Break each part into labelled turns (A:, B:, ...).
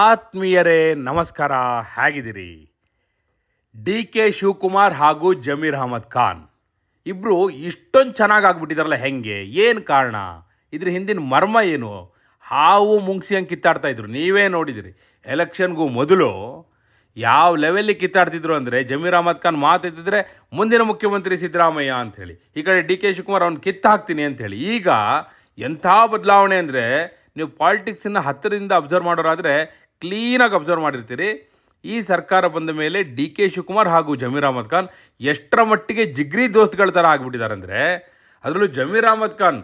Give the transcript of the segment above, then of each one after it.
A: ಆತ್ಮೀಯರೇ, ನಮಸ್ಕಾರ. ಹೇಗಿದ್ದೀರಿ? ಡಿ ಕೆ ಶಿವಕುಮಾರ್ ಹಾಗೂ ಜಮೀರ್ ಅಹಮದ್ ಖಾನ್. ಇಬ್ಬರು ಇಷ್ಟೊಂದು ಚೆನ್ನಾಗಿ ಆಗ್ಬಿಟ್ಟಿದಾರಲ್ಲ, ಹೆಂಗೆ? ಏನು ಕಾರಣ? ಇದ್ರ ಹಿಂದಿನ ಮರ್ಮ ಏನು? ಹಾವು ಮುಂಗ್ಸಿ ಹಂಗೆ ಕಿತ್ತಾಡ್ತಾ ಇದ್ರು. ನೀವೇ ನೋಡಿದಿರಿ. ಎಲೆಕ್ಷನ್ಗೂ ಮೊದಲು ಯಾವ ಲೆವೆಲ್ಲಿ ಕಿತ್ತಾಡ್ತಿದ್ರು ಅಂದರೆ, ಜಮೀರ್ ಅಹಮದ್ ಖಾನ್ ಮಾತಾಡ್ತಿದ್ರೆ ಮುಂದಿನ ಮುಖ್ಯಮಂತ್ರಿ ಸಿದ್ದರಾಮಯ್ಯ ಅಂಥೇಳಿ ಈ ಕಡೆ ಡಿ ಕೆ ಶಿವಕುಮಾರ್ ಅವ್ನು ಕಿತ್ತಾಕ್ತೀನಿ ಅಂಥೇಳಿ ಈಗ ಎಂಥ ಬದಲಾವಣೆ ಅಂದರೆ, ನೀವು ಪಾಲಿಟಿಕ್ಸನ್ನು ಹತ್ತಿರದಿಂದ ಅಬ್ಸರ್ವ್ ಮಾಡೋರಾದರೆ ಕ್ಲೀನಾಗಿ ಅಬ್ಸರ್ವ್ ಮಾಡಿರ್ತೀರಿ. ಈ ಸರ್ಕಾರ ಬಂದ ಮೇಲೆ ಡಿ ಕೆ ಶಿವಕುಮಾರ್ ಹಾಗೂ ಜಮೀರ್ ಅಹಮದ್ ಖಾನ್ ಎಷ್ಟರ ಮಟ್ಟಿಗೆ ಜಿಗ್ರಿ ದೋಸ್ತ್ಗಳ ಥರ ಆಗಿಬಿಟ್ಟಿದ್ದಾರೆ ಅಂದರೆ, ಅದರಲ್ಲೂ ಜಮೀರ್ ಅಹಮದ್ ಖಾನ್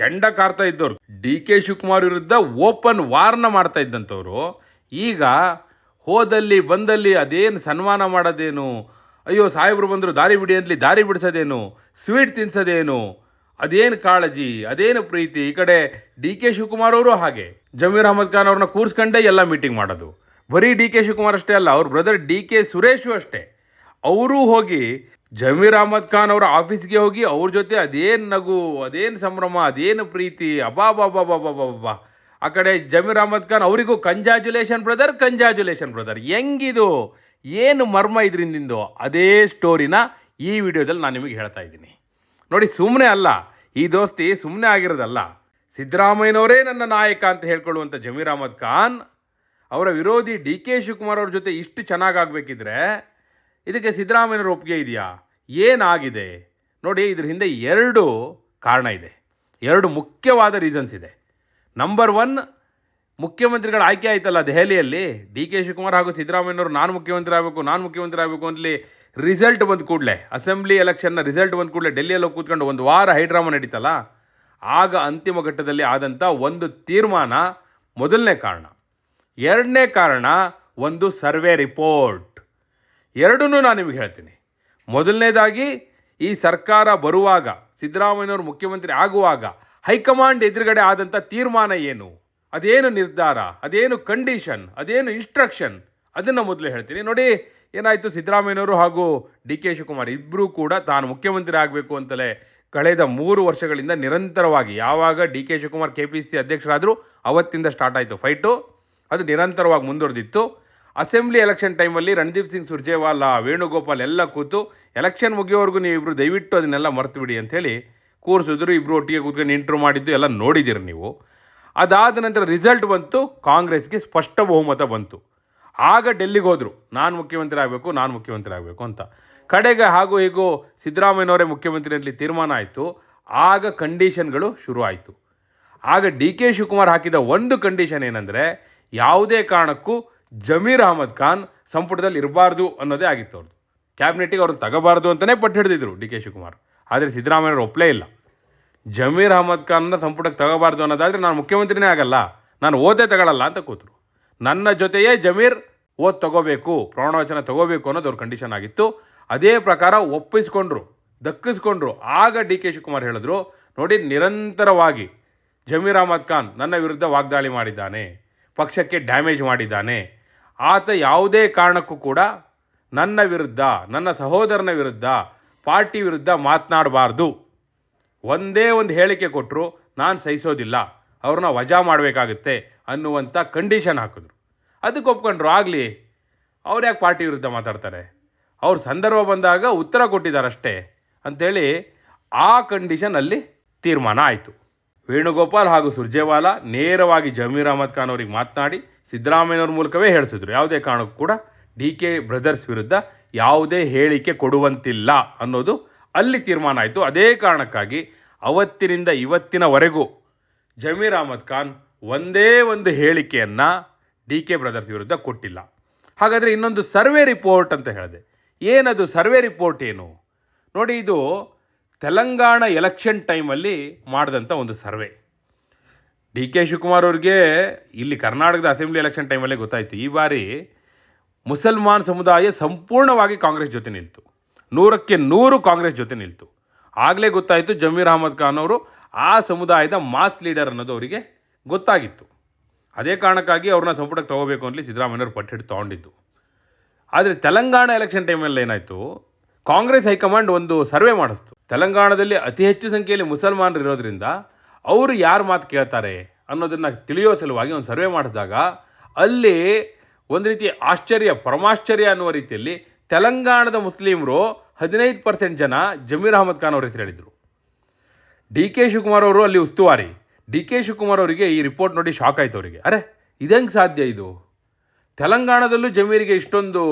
A: ಕೆಂಡ ಕಾರ್ತಾ ಇದ್ದವ್ರು. ಡಿ ಕೆ ಶಿವಕುಮಾರ್ ವಿರುದ್ಧ ಓಪನ್ ವಾರ್ನ ಮಾಡ್ತಾ ಇದ್ದಂಥವ್ರು. ಈಗ ಹೋದಲ್ಲಿ ಬಂದಲ್ಲಿ ಅದೇನು ಸನ್ಮಾನ ಮಾಡೋದೇನು, ಅಯ್ಯೋ ಸಾಹೇಬ್ರು ಬಂದರು ದಾರಿ ಬಿಡಿ ಅಂತಲಿ ದಾರಿ ಬಿಡಿಸೋದೇನು, ಸ್ವೀಟ್ ತಿನ್ಸೋದೇನು ಅದೇನು ಕಾಳಜಿ, ಅದೇನು ಪ್ರೀತಿ, ಈ ಕಡೆ ಡಿ ಕೆ ಶಿವಕುಮಾರ್ ಅವರು ಹಾಗೆ. ಜಮೀರ್ ಅಹಮದ್ ಖಾನ್ ಅವ್ರನ್ನ ಕೂರಿಸ್ಕೊಂಡೇ ಎಲ್ಲ ಮೀಟಿಂಗ್ ಮಾಡೋದು. ಬರೀ ಡಿ ಕೆ ಶಿವಕುಮಾರ್ ಅಷ್ಟೇ ಅಲ್ಲ, ಅವ್ರ ಬ್ರದರ್ ಡಿ ಕೆ ಸುರೇಶು ಅಷ್ಟೇ. ಅವರು ಹೋಗಿ, ಜಮೀರ್ ಅಹಮದ್ ಖಾನ್ ಅವರ ಆಫೀಸ್ಗೆ ಹೋಗಿ ಅವ್ರ ಜೊತೆ ಅದೇನು ನಗು, ಅದೇನು ಸಂಭ್ರಮ, ಅದೇನು ಪ್ರೀತಿ ಅಬಾ ಬಾ ಬಾ ಬಾ ಆ ಕಡೆ ಜಮೀರ್ ಅಹಮದ್ ಖಾನ್ ಅವರಿಗೂ ಕಂಜಾಜುಲೇಷನ್ ಬ್ರದರ್ ಕಂಜಾಜುಲೇಷನ್ ಬ್ರದರ್ ಹೆಂಗಿದು? ಏನು ಮರ್ಮ ಇದರಿಂದಿಂದು ಅದೇ ಸ್ಟೋರಿನ ಈ ವಿಡಿಯೋದಲ್ಲಿ ನಾನು ನಿಮಗೆ ಹೇಳ್ತಾ ಇದ್ದೀನಿ. ನೋಡಿ ಸುಮ್ಮನೆ ಅಲ್ಲ ಈ ದೋಸ್ತಿ ಸುಮ್ಮನೆ ಆಗಿರೋದಲ್ಲ. ಸಿದ್ದರಾಮಯ್ಯನವರೇ ನನ್ನ ನಾಯಕ ಅಂತ ಹೇಳ್ಕೊಳ್ಳುವಂಥ ಜಮೀರ್ ಅಹಮದ್ ಖಾನ್, ಅವರ ವಿರೋಧಿ ಡಿ ಕೆ ಶಿವಕುಮಾರ್ ಅವ್ರ ಜೊತೆ ಇಷ್ಟು ಚೆನ್ನಾಗಾಗಬೇಕಿದ್ರೆ ಇದಕ್ಕೆ ಸಿದ್ದರಾಮಯ್ಯನವ್ರ ಒಪ್ಪಿಗೆ ಇದೆಯಾ? ಏನಾಗಿದೆ? ನೋಡಿ, ಇದ್ರ ಹಿಂದೆ ಎರಡು ಕಾರಣ ಇದೆ. ಎರಡು ಮುಖ್ಯವಾದ ರೀಸನ್ಸ್ ಇದೆ. ನಂಬರ್ ಒನ್ ಮುಖ್ಯಮಂತ್ರಿಗಳ ಆಯ್ಕೆ ಆಯ್ತಲ್ಲ ದೆಹಲಿಯಲ್ಲಿ? ಡಿ ಕೆ ಶಿವಕುಮಾರ್ ಹಾಗೂ ಸಿದ್ದರಾಮಯ್ಯನವರು ನಾನು ಮುಖ್ಯಮಂತ್ರಿ ಆಗಬೇಕು, ನಾನು ಮುಖ್ಯಮಂತ್ರಿ ಆಗಬೇಕು ಅಂತಲಿ ರಿಸಲ್ಟ್ ಬಂದ ಕೂಡಲೇ, ಅಸೆಂಬ್ಲಿ ಎಲೆಕ್ಷನ್ನ ರಿಸಲ್ಟ್ ಬಂದ ಕೂಡಲೇ ಡೆಲ್ಲಿಯಲ್ಲಿ ಕೂತ್ಕೊಂಡು ಒಂದು ವಾರ ಹೈಡ್ರಾಮಾ ನಡೀತಲ್ಲ, ಆಗ ಅಂತಿಮ ಘಟ್ಟದಲ್ಲಿ ಆದಂಥ ಒಂದು ತೀರ್ಮಾನ ಮೊದಲನೇ ಕಾರಣ. ಎರಡನೇ ಕಾರಣ ಒಂದು ಸರ್ವೆ ರಿಪೋರ್ಟ್. ಎರಡನ್ನೂ ನಾನು ನಿಮಗೆ ಹೇಳ್ತೀನಿ. ಮೊದಲನೇದಾಗಿ, ಈ ಸರ್ಕಾರ ಬರುವಾಗ, ಸಿದ್ದರಾಮಯ್ಯನವರು ಮುಖ್ಯಮಂತ್ರಿ ಆಗುವಾಗ ಹೈಕಮಾಂಡ್ ಎದುರುಗಡೆ ಆದಂಥ ತೀರ್ಮಾನ ಏನು? ಅದೇನು ನಿರ್ಧಾರ? ಅದೇನು ಕಂಡೀಷನ್ ಅದೇನು ಇನ್ಸ್ಟ್ರಕ್ಷನ್ ಅದನ್ನು ಮೊದಲು ಹೇಳ್ತೀನಿ. ನೋಡಿ ಏನಾಯಿತು? ಸಿದ್ದರಾಮಯ್ಯನವರು ಹಾಗೂ ಡಿ ಕೆ ಶಿವಕುಮಾರ್ ಇಬ್ಬರೂ ಕೂಡ ತಾನು ಮುಖ್ಯಮಂತ್ರಿ ಆಗಬೇಕು ಅಂತಲೇ ಕಳೆದ ಮೂರು ವರ್ಷಗಳಿಂದ ನಿರಂತರವಾಗಿ ಯಾವಾಗ D K Shivakumar K P C ಅಧ್ಯಕ್ಷರಾದರೂ ಅವತ್ತಿಂದ ಸ್ಟಾರ್ಟ್ ಆಯಿತು ಫೈಟು. ಅದು ನಿರಂತರವಾಗಿ ಮುಂದುವರೆದಿತ್ತು. ಅಸೆಂಬ್ಲಿ ಎಲೆಕ್ಷನ್ ಟೈಮಲ್ಲಿ ರಣದೀಪ್ ಸಿಂಗ್ ಸುರ್ಜೇವಾಲಾ, ವೇಣುಗೋಪಾಲ್ ಎಲ್ಲ ಕೂತು ಎಲೆಕ್ಷನ್ ಮುಗಿಯೋವರೆಗೂ ನೀವು ಇಬ್ಬರು ದಯವಿಟ್ಟು ಅದನ್ನೆಲ್ಲ ಮರ್ತುಬಿಡಿ ಅಂಥೇಳಿ ಕೂರಿಸಿದ್ರು. ಇಬ್ಬರು ಒಟ್ಟಿಗೆ ಕೂತ್ಕೊಂಡು ಇಂಟ್ರೂ ಮಾಡಿದ್ದು ಎಲ್ಲ ನೋಡಿದ್ದೀರಿ ನೀವು. ಅದಾದ ನಂತರ ರಿಸಲ್ಟ್ ಬಂತು. ಕಾಂಗ್ರೆಸ್ಗೆ ಸ್ಪಷ್ಟ ಬಹುಮತ ಬಂತು. ಆಗ ಡೆಲ್ಲಿಗೆ ಹೋದರು. ನಾನು ಮುಖ್ಯಮಂತ್ರಿ ಆಗಬೇಕು ನಾನು ಮುಖ್ಯಮಂತ್ರಿ ಆಗಬೇಕು ಅಂತ. ಕಡೆಗೆ ಹಾಗೂ ಹೀಗೂ ಸಿದ್ದರಾಮಯ್ಯನವರೇ ಮುಖ್ಯಮಂತ್ರಿ ಅಂತಲಿ ತೀರ್ಮಾನ ಆಯಿತು. ಆಗ ಕಂಡೀಷನ್ಗಳು ಶುರು ಆಯಿತು ಆಗ ಡಿ ಕೆ ಶಿವಕುಮಾರ್ ಹಾಕಿದ ಒಂದು ಕಂಡೀಷನ್ ಏನಂದರೆ, ಯಾವುದೇ ಕಾರಣಕ್ಕೂ ಜಮೀರ್ ಅಹಮದ್ ಖಾನ್ ಸಂಪುಟದಲ್ಲಿ ಇರಬಾರ್ದು ಅನ್ನೋದೇ ಆಗಿತ್ತು ಅವ್ರದ್ದು ಕ್ಯಾಬಿನೆಟ್ಗೆ ಅವ್ರನ್ನ ತಗೋಬಾರ್ದು ಅಂತಲೇ ಪಟ್ಟು ಹಿಡಿದಿದ್ರು ಡಿ ಕೆ ಶಿವಕುಮಾರ್. ಆದರೆ ಸಿದ್ದರಾಮಯ್ಯವ್ರು ಒಪ್ಪಲೇ ಇಲ್ಲ. ಜಮೀರ್ ಅಹಮದ್ ಖಾನ್ನ ಸಂಪುಟಕ್ಕೆ ತಗೋಬಾರ್ದು ಅನ್ನೋದಾದರೆ ನಾನು ಮುಖ್ಯಮಂತ್ರಿನೇ ಆಗಲ್ಲ. ನಾನು ಓದೇ ತಗೊಳ್ಳಲ್ಲ ಅಂತ ಕೂತರು. ನನ್ನ ಜೊತೆಯೇ ಜಮೀರ್ ಓದ್ ತಗೋಬೇಕು ಪ್ರಮಾಣವಚನ ತಗೋಬೇಕು ಅನ್ನೋದು ಅವ್ರ ಕಂಡೀಷನ್ ಆಗಿತ್ತು. ಅದೇ ಪ್ರಕಾರ ಒಪ್ಪಿಸ್ಕೊಂಡ್ರು, ದಕ್ಕಿಸ್ಕೊಂಡ್ರು. ಆಗ ಡಿ ಕೆ ಶಿವಕುಮಾರ್ ಹೇಳಿದ್ರು, ನೋಡಿ ನಿರಂತರವಾಗಿ ಜಮೀರ್ ಅಹಮದ್ ಖಾನ್ ನನ್ನ ವಿರುದ್ಧ ವಾಗ್ದಾಳಿ ಮಾಡಿದ್ದಾನೆ, ಪಕ್ಷಕ್ಕೆ ಡ್ಯಾಮೇಜ್ ಮಾಡಿದ್ದಾನೆ. ಆತ ಯಾವುದೇ ಕಾರಣಕ್ಕೂ ಕೂಡ ನನ್ನ ವಿರುದ್ಧ, ನನ್ನ ಸಹೋದರನ ವಿರುದ್ಧ, ಪಾರ್ಟಿ ವಿರುದ್ಧ ಮಾತನಾಡಬಾರ್ದು. ಒಂದೇ ಒಂದು ಹೇಳಿಕೆ ಕೊಟ್ಟರು ನಾನು ಸಹಿಸೋದಿಲ್ಲ. ಅವ್ರನ್ನ ವಜಾ ಮಾಡಬೇಕಾಗುತ್ತೆ. ಅನ್ನುವಂಥ ಕಂಡೀಷನ್ ಹಾಕಿದ್ರು. ಅದಕ್ಕೆ ಒಪ್ಕೊಂಡ್ರು, ಆಗಲಿ, ಅವ್ರು ಯಾಕೆ ಪಾರ್ಟಿ ವಿರುದ್ಧ ಮಾತಾಡ್ತಾರೆ? ಅವ್ರ ಸಂದರ್ಭ ಬಂದಾಗ ಉತ್ತರ ಕೊಟ್ಟಿದ್ದಾರಷ್ಟೇ ಅಂಥೇಳಿ ಆ ಕಂಡೀಷನ್ ಅಲ್ಲಿ ತೀರ್ಮಾನ ಆಯಿತು. ವೇಣುಗೋಪಾಲ್ ಹಾಗೂ ಸುರ್ಜೇವಾಲಾ ನೇರವಾಗಿ ಜಮೀರ್ ಅಹಮದ್ ಖಾನ್ ಅವರಿಗೆ ಮಾತನಾಡಿ ಸಿದ್ದರಾಮಯ್ಯನವ್ರ ಮೂಲಕವೇ ಹೇಳಿಸಿದ್ರು. ಯಾವುದೇ ಕಾರಣಕ್ಕೂ ಕೂಡ ಡಿ ಕೆ ಬ್ರದರ್ಸ್ ವಿರುದ್ಧ ಯಾವುದೇ ಹೇಳಿಕೆ ಕೊಡುವಂತಿಲ್ಲ ಅನ್ನೋದು ಅಲ್ಲಿ ತೀರ್ಮಾನ ಆಯಿತು. ಅದೇ ಕಾರಣಕ್ಕಾಗಿ ಅವತ್ತಿನಿಂದ ಇವತ್ತಿನವರೆಗೂ ಜಮೀರ್ ಅಹಮದ್ ಖಾನ್ ಒಂದೇ ಒಂದು ಹೇಳಿಕೆಯನ್ನು ಡಿ ಕೆ ಬ್ರದರ್ಸ್ ವಿರುದ್ಧ ಕೊಟ್ಟಿಲ್ಲ. ಹಾಗಾದರೆ ಇನ್ನೊಂದು ಸರ್ವೆ ರಿಪೋರ್ಟ್ ಅಂತ ಹೇಳಿದೆ. ಏನದು ಸರ್ವೆ ರಿಪೋರ್ಟ್ ಏನು? ನೋಡಿ, ಇದು ತೆಲಂಗಾಣ ಎಲೆಕ್ಷನ್ ಟೈಮಲ್ಲಿ ಮಾಡಿದಂಥ ಒಂದು ಸರ್ವೆ. ಡಿ ಕೆ ಶಿವಕುಮಾರ್ ಅವ್ರಿಗೆ ಇಲ್ಲಿ ಕರ್ನಾಟಕದ ಅಸೆಂಬ್ಲಿ ಎಲೆಕ್ಷನ್ ಟೈಮಲ್ಲೇ ಗೊತ್ತಾಯಿತು. ಈ ಬಾರಿ ಮುಸಲ್ಮಾನ್ ಸಮುದಾಯ ಸಂಪೂರ್ಣವಾಗಿ ಕಾಂಗ್ರೆಸ್ ಜೊತೆ ನಿಲ್ತು. ನೂರಕ್ಕೆ ನೂರು ಕಾಂಗ್ರೆಸ್ ಜೊತೆ ನಿಲ್ತು. ಆಗಲೇ ಗೊತ್ತಾಯಿತು ಜಮೀರ್ ಅಹಮದ್ ಖಾನ್ ಅವರು ಆ ಸಮುದಾಯದ ಮಾಸ್ ಲೀಡರ್ ಅನ್ನೋದು ಅವರಿಗೆ ಗೊತ್ತಾಗಿತ್ತು. ಅದೇ ಕಾರಣಕ್ಕಾಗಿ ಅವ್ರನ್ನ ಸಂಪುಟಕ್ಕೆ ತಗೋಬೇಕು ಅಂತಲಿ ಸಿದ್ದರಾಮಯ್ಯವ್ರು ಪಟ್ಟಿಟ್ಟು ತೊಗೊಂಡಿದ್ದು. ಆದರೆ ತೆಲಂಗಾಣ ಎಲೆಕ್ಷನ್ ಟೈಮಲ್ಲಿ ಏನಾಯಿತು? ಕಾಂಗ್ರೆಸ್ ಹೈಕಮಾಂಡ್ ಒಂದು ಸರ್ವೆ ಮಾಡಿಸ್ತು. ತೆಲಂಗಾಣದಲ್ಲಿ ಅತಿ ಹೆಚ್ಚು ಸಂಖ್ಯೆಯಲ್ಲಿ ಮುಸಲ್ಮಾನರು ಇರೋದ್ರಿಂದ ಅವರು ಯಾರು ಮಾತು ಕೇಳ್ತಾರೆ ಅನ್ನೋದನ್ನು ತಿಳಿಯೋ ಸಲುವಾಗಿ ಒಂದು ಸರ್ವೆ ಮಾಡಿದಾಗ ಅಲ್ಲಿ ಒಂದು ರೀತಿ ಆಶ್ಚರ್ಯ, ಪರಮಾಶ್ಚರ್ಯ ಅನ್ನುವ ರೀತಿಯಲ್ಲಿ ತೆಲಂಗಾಣದ ಮುಸ್ಲಿಮರು ಹದಿನೈದು ಪರ್ಸೆಂಟ್ ಜನ ಜಮೀರ್ ಅಹಮದ್ ಖಾನ್ ಅವ್ರ ಹೆಸರು ಹೇಳಿದರು. ಡಿ ಕೆ ಶಿವಕುಮಾರ್ ಅವರು ಅಲ್ಲಿ ಉಸ್ತುವಾರಿ. ಡಿ ಕೆ ಶಿವಕುಮಾರ್ ಅವರಿಗೆ ಈ ರಿಪೋರ್ಟ್ ನೋಡಿ ಶಾಕ್ ಆಯ್ತು ಅವರಿಗೆ. ಅರೆ, ಇದಂಗೆ ಸಾಧ್ಯ ಇದು? ತೆಲಂಗಾಣದಲ್ಲೂ ಜಮೀರಿಗೆ ಇಷ್ಟೊಂದು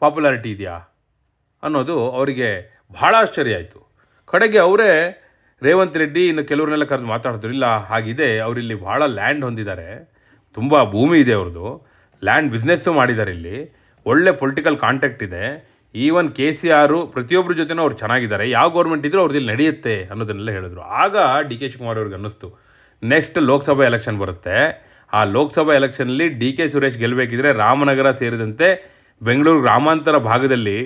A: ಪಾಪ್ಯುಲಾರಿಟಿ ಇದೆಯಾ? ಅನ್ನೋದು ಅವರಿಗೆ ಬಹಳ ಆಶ್ಚರ್ಯ ಆಯಿತು. ಕಡೆಗೆ ಅವರೇ, ರೇವಂತ್ ರೆಡ್ಡಿ ಇನ್ನು ಕೆಲವ್ರನ್ನೆಲ್ಲ ಕರೆದು ಮಾತಾಡಿದ್ರು. ಇಲ್ಲ, ಹಾಗಿದೆ, ಅವರಿಲ್ಲಿ ಭಾಳ ಲ್ಯಾಂಡ್ ಹೊಂದಿದ್ದಾರೆ. ತುಂಬ ಭೂಮಿ ಇದೆ ಅವ್ರದ್ದು ಲ್ಯಾಂಡ್ ಬಿಸ್ನೆಸ್ಸು ಮಾಡಿದ್ದಾರೆ ಇಲ್ಲಿ. ಒಳ್ಳೆ ಪೊಲಿಟಿಕಲ್ ಕಾಂಟ್ಯಾಕ್ಟ್ ಇದೆ. ಈವನ್ ಕೆ ಸಿ ಆರು ಪ್ರತಿಯೊಬ್ಬರ ಜೊತೆನೂ ಅವ್ರು ಚೆನ್ನಾಗಿದ್ದಾರೆ. ಯಾವ ಗೌರ್ಮೆಂಟ್ ಇದ್ರೂ ಅವ್ರದ್ದು ಇಲ್ಲಿ ನಡೆಯುತ್ತೆ ಅನ್ನೋದನ್ನೆಲ್ಲ ಹೇಳಿದ್ರು. ಆಗ ಡಿ ಕೆ ಶಿವಕುಮಾರ್ ಅವ್ರಿಗೆ ಅನ್ನಿಸ್ತು. ನೆಕ್ಸ್ಟ್ ಲೋಕಸಭಾ ಎಲೆಕ್ಷನ್ ಬರುತ್ತೆ. ಆ ಲೋಕಸಭಾ ಎಲೆಕ್ಷನಲ್ಲಿ ಡಿ ಕೆ ಸುರೇಶ್ ಗೆಲ್ಲಬೇಕಿದ್ರೆ ರಾಮನಗರ ಸೇರಿದಂತೆ ಬೆಂಗಳೂರು ಗ್ರಾಮಾಂತರ ಭಾಗದಲ್ಲಿ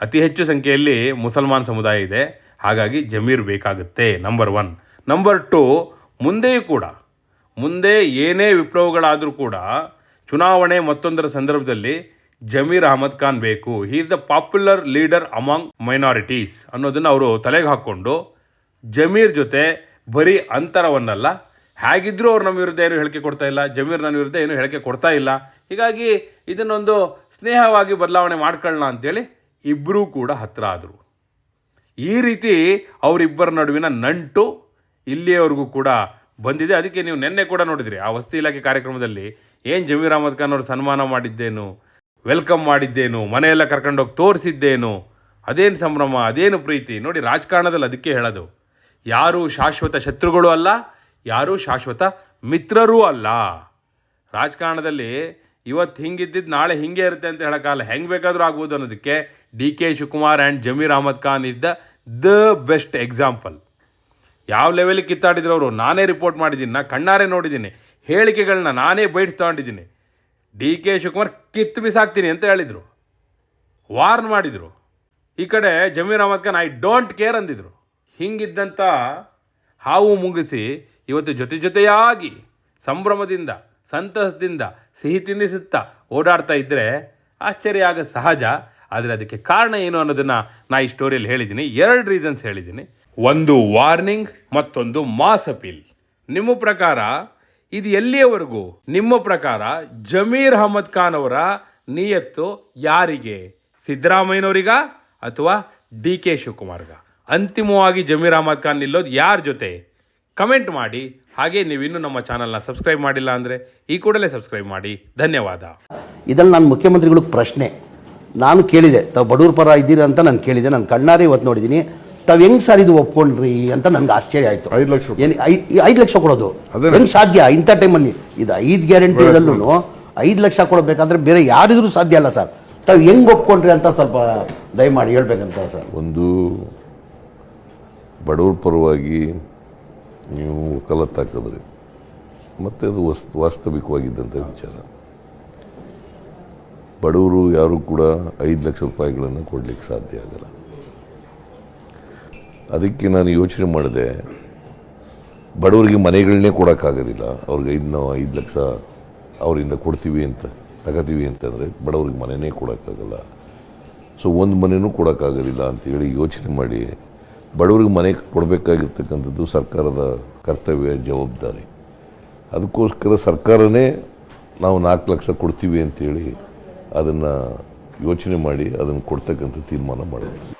A: ಅತಿ ಹೆಚ್ಚು ಸಂಖ್ಯೆಯಲ್ಲಿ ಮುಸಲ್ಮಾನ್ ಸಮುದಾಯ ಇದೆ. ಹಾಗಾಗಿ ಜಮೀರ್ ಬೇಕಾಗುತ್ತೆ ನಂಬರ್ ಒನ್ ನಂಬರ್ ಟು ಮುಂದೆಯೂ ಕೂಡ, ಮುಂದೆ ಏನೇ ವಿಪ್ಲವಗಳಾದರೂ ಕೂಡ ಚುನಾವಣೆ ಮತ್ತೊಂದರ ಸಂದರ್ಭದಲ್ಲಿ ಜಮೀರ್ ಅಹಮದ್ ಖಾನ್ ಬೇಕು. He is the popular leader among minorities ಅನ್ನೋದನ್ನು ಅವರು ತಲೆಗೆ ಹಾಕ್ಕೊಂಡು ಜಮೀರ್ ಜೊತೆ ಬರೀ ಅಂತರವನ್ನಲ್ಲ ಹೇಗಿದ್ರೂ ಅವ್ರು ನಮ್ಮ ವಿರುದ್ಧ ಏನು ಹೇಳಿಕೆ ಕೊಡ್ತಾ ಇಲ್ಲ, ಜಮೀರ್ ನನ್ನ ವಿರುದ್ಧ ಏನು ಹೇಳಿಕೆ ಕೊಡ್ತಾ ಇಲ್ಲ. ಹೀಗಾಗಿ ಇದನ್ನೊಂದು ಸ್ನೇಹವಾಗಿ ಬದಲಾವಣೆ ಮಾಡ್ಕೊಳ್ಳೋಣ ಅಂತೇಳಿ ಇಬ್ಬರೂ ಕೂಡ ಹತ್ತಿರ ಆದರು. ಈ ರೀತಿ ಅವರಿಬ್ಬರ ನಡುವಿನ ನಂಟು ಇಲ್ಲಿಯವರೆಗೂ ಕೂಡ ಬಂದಿದೆ. ಅದಕ್ಕೆ ನೀವು ನಿನ್ನೆ ಕೂಡ ನೋಡಿದ್ರಿ, ಆ ವಸ್ತಿ ಇಲಾಖೆ ಕಾರ್ಯಕ್ರಮದಲ್ಲಿ ಏನು ಜಮೀರ್ ಅಹಮದ್ ಖಾನ್ ಅವರು ಸನ್ಮಾನ ಮಾಡಿದ್ದೇನು, ವೆಲ್ಕಮ್ ಮಾಡಿದ್ದೇನು, ಮನೆಯೆಲ್ಲ ಕರ್ಕೊಂಡೋಗಿ ತೋರಿಸಿದ್ದೇನು, ಅದೇನು ಸಂಭ್ರಮ, ಅದೇನು ಪ್ರೀತಿ, ನೋಡಿ ರಾಜಕಾರಣದಲ್ಲಿ ಅದಕ್ಕೆ ಹೇಳೋದು. ಯಾರು ಶಾಶ್ವತ ಶತ್ರುಗಳು ಅಲ್ಲ ಯಾರು ಶಾಶ್ವತ ಮಿತ್ರರೂ ಅಲ್ಲ. ರಾಜಕಾರಣದಲ್ಲಿ ಇವತ್ತು ಹಿಂಗಿದ್ದಿದ್ದು ನಾಳೆ ಹಿಂಗೆ ಇರುತ್ತೆ ಅಂತ ಹೇಳೋಕ್ಕಾಗಲ್ಲ ಹೆಂಗೆ ಬೇಕಾದರೂ ಆಗ್ಬೋದು ಅನ್ನೋದಕ್ಕೆ D K Shivakumar and Zameer Ahmed Khan ಇದ್ದ ದ ಬೆಸ್ಟ್ ಎಕ್ಸಾಂಪಲ್. ಯಾವ ಲೆವೆಲಿಗೆ ಕಿತ್ತಾಡಿದ್ರು ಅವರು? ನಾನೇ ರಿಪೋರ್ಟ್ ಮಾಡಿದ್ದೀನಿ, ನಾ ಕಣ್ಣಾರೆ ನೋಡಿದ್ದೀನಿ ಹೇಳಿಕೆಗಳನ್ನ ನಾನೇ ಬೈಟ್ಸ್ ತಗೊಂಡಿದ್ದೀನಿ. ಡಿ ಕೆ ಶಿವಕುಮಾರ್ ಕಿತ್ತು ಬಿಸಾಕ್ತೀನಿ ಅಂತ ಹೇಳಿದರು. ವಾರ್ನ್ ಮಾಡಿದರು. ಈ ಕಡೆ Zameer Ahmed Khan I don't care ಅಂದಿದ್ರು. ಹಿಂಗಿದ್ದಂಥ ಹಾವು ಮುಗಿಸಿ ಇವತ್ತು ಜೊತೆ ಜೊತೆಯಾಗಿ ಸಂಭ್ರಮದಿಂದ, ಸಂತಸದಿಂದ ಸಿಹಿ ತಿನ್ನಿಸುತ್ತಾ ಓಡಾಡ್ತಾ ಇದ್ದರೆ ಆಶ್ಚರ್ಯ ಆಗ ಸಹಜ. ಆದರೆ ಅದಕ್ಕೆ ಕಾರಣ ಏನು ಅನ್ನೋದನ್ನು ನಾ ಈ ಸ್ಟೋರಿಯಲ್ಲಿ ಹೇಳಿದ್ದೀನಿ. ಎರಡು ರೀಸನ್ಸ್ ಹೇಳಿದ್ದೀನಿ. ಒಂದು ವಾರ್ನಿಂಗ್ ಮತ್ತೊಂದು ಮಾಸ್ ಅಪೀಲ್ ನಿಮ್ಮ ಪ್ರಕಾರ, ಇದು ಎಲ್ಲಿಯವರೆಗೂ? ನಿಮ್ಮ ಪ್ರಕಾರ ಜಮೀರ್ ಅಹಮದ್ ಖಾನ್ ಅವರ ನಿಯತ್ತು ಯಾರಿಗೆ? ಸಿದ್ದರಾಮಯ್ಯನವರಿಗ ಅಥವಾ ಡಿ ಕೆ ಶಿವಕುಮಾರ್ಗ? ಅಂತಿಮವಾಗಿ ಜಮೀರ್ ಅಹಮದ್ ಖಾನ್ ನಿಲ್ಲೋದು ಯಾರ ಜೊತೆ? ಕಮೆಂಟ್ ಮಾಡಿ. ಹಾಗೆ ನೀವಿನ್ನೂ ನಮ್ಮ ಚಾನಲ್ನ ಸಬ್ಸ್ಕ್ರೈಬ್ ಮಾಡಿಲ್ಲ ಅಂದರೆ ಈ ಕೂಡಲೇ ಸಬ್ಸ್ಕ್ರೈಬ್ ಮಾಡಿ. ಧನ್ಯವಾದ.
B: ಇದನ್ನು ನಾನು ಮುಖ್ಯಮಂತ್ರಿಗಳಿಗೆ ಪ್ರಶ್ನೆ. ನಾನು ಕೇಳಿದೆ ತಾವು ಬಡವ್ರ ಪರ ಇದ್ದೀರಾ ಅಂತ ನಾನು ಕೇಳಿದೆ ನಾನು ಕಣ್ಣಾರೆ ಇವತ್ತು ನೋಡಿದ್ದೀನಿ. ತಾವು ಹೆಂಗ್ ಸರ್ ಇದು ಒಪ್ಕೊಂಡ್ರಿ ಅಂತ ನನಗೆ ಆಶ್ಚರ್ಯ ಆಯಿತು.
C: ಐದು ಲಕ್ಷ
B: ಏನು ಐದು ಲಕ್ಷ ಕೊಡೋದು?
C: ಅದು
B: ಹೆಂಗ್ ಸಾಧ್ಯ ಇಂಥ ಟೈಮಲ್ಲಿ? ಇದು ಐದು ಗ್ಯಾರಂಟಿದಲ್ಲೂ ಐದು ಲಕ್ಷ ಕೊಡಬೇಕಾದ್ರೆ ಬೇರೆ ಯಾರಿದ್ರೂ ಸಾಧ್ಯ ಅಲ್ಲ ಸರ್. ತಾವು ಹೆಂಗೆ ಒಪ್ಕೊಂಡ್ರಿ ಅಂತ ಸ್ವಲ್ಪ ದಯಮಾಡಿ ಹೇಳ್ಬೇಕಂತ ಸರ್.
C: ಒಂದು ಬಡವ್ರ ಪರವಾಗಿ ನೀವು ವಕಾಲತ್ತು ಹಾಕಿದ್ರಿ. ಮತ್ತು ಅದು ವಸ್ ವಾಸ್ತವಿಕವಾಗಿದ್ದಂಥ ವಿಚಾರ. ಬಡವರು ಯಾರು ಕೂಡ ಐದು ಲಕ್ಷ ರೂಪಾಯಿಗಳನ್ನು ಕೊಡಲಿಕ್ಕೆ ಸಾಧ್ಯ ಆಗಲ್ಲ. ಅದಕ್ಕೆ ನಾನು ಯೋಚನೆ ಮಾಡಿದೆ, ಬಡವರಿಗೆ ಮನೆಗಳನ್ನೇ ಕೊಡೋಕ್ಕಾಗೋದಿಲ್ಲ. ಅವ್ರಿಗೆ ಐದು ನಾವು ಐದು ಲಕ್ಷ ಅವರಿಂದ ಕೊಡ್ತೀವಿ ಅಂತ, ತಗೋತೀವಿ ಅಂತಂದರೆ ಬಡವ್ರಿಗೆ ಮನೆಯೇ ಕೊಡೋಕ್ಕಾಗಲ್ಲ. ಸೊ, ಒಂದು ಮನೆಯೂ ಕೊಡೋಕ್ಕಾಗೋದಿಲ್ಲ ಅಂತೇಳಿ ಯೋಚನೆ ಮಾಡಿ ಬಡವರಿಗೆ ಮನೆ ಕೊಡಬೇಕಾಗಿರ್ತಕ್ಕಂಥದ್ದು ಸರ್ಕಾರದ ಕರ್ತವ್ಯ, ಜವಾಬ್ದಾರಿ. ಅದಕ್ಕೋಸ್ಕರ ಸರ್ಕಾರನೇ ನಾವು ನಾಲ್ಕು ಲಕ್ಷ ಕೊಡ್ತೀವಿ ಅಂತೇಳಿ ಅದನ್ನು ಯೋಚನೆ ಮಾಡಿ ಅದನ್ನು ಕೊಡ್ತಕ್ಕಂಥ ತೀರ್ಮಾನ ಮಾಡಿದ್ವಿ